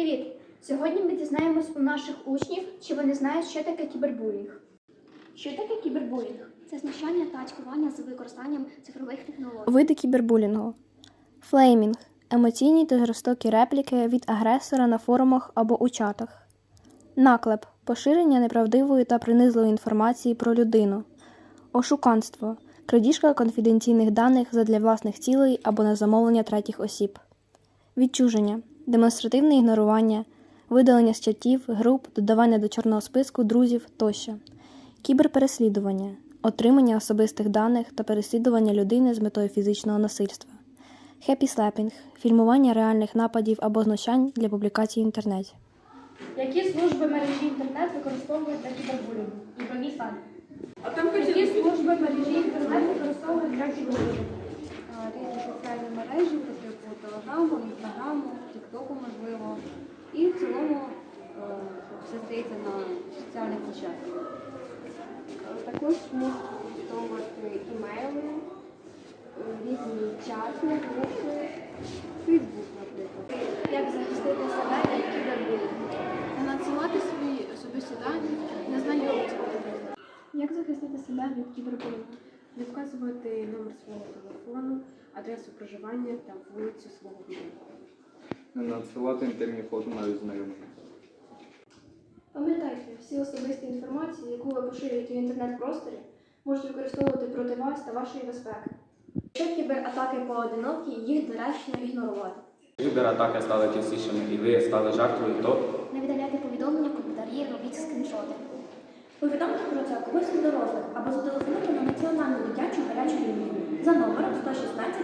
Привіт! Сьогодні ми дізнаємось у наших учнів, чи вони знають, що таке кібербулінг. Що таке кібербулінг? Це знущання та цькування з використанням цифрових технологій. Види кібербулінгу. Флеймінг емоційні та жорстокі репліки від агресора на форумах або у чатах. Наклеп поширення неправдивої та принизливої інформації про людину. Ошуканство крадіжка конфіденційних даних задля власних цілей або на замовлення третіх осіб. Відчуження демонстративне ігнорування, видалення з чатів, груп, додавання до чорного списку друзів тощо. Кіберпереслідування отримання особистих даних та переслідування людини з метою фізичного насильства. Хеппі слепінг фільмування реальних нападів або знущань для публікацій в інтернеті. Які служби мережі інтернет використовують для кібербулінгу? Ігрові сайти. А там Які служби мережі інтернет використовують для кібербулінгу? І в цілому е, все стається на соціальних площадках. Також можуть використовувати імейли, е, різні чати, групи, Фейсбук, наприклад. Як захистити себе від кібербулінгу? Не надсилати свої особисті дані незнайомцям. Як захистити себе від кібербулінгу? Не вказувати номер свого телефону, адресу проживання та вулицю свого будинку. Не надсилати інтимні фото навіть знайомим. Пам'ятайте, всі особисті інформації, яку ви поширюєте в інтернет-просторі, можуть використовувати проти вас та вашої безпеки. Якщо кібератаки поодинокі, їх доречно ігнорувати. Кібератаки стали частішими і ви стали жертвою, то Не видаляйте повідомлення, коментарі, робіть скріншоти. Повідомте про це когось дорослих або зателефонуйте на національну дитячу гарячу лінію за номером 116 111.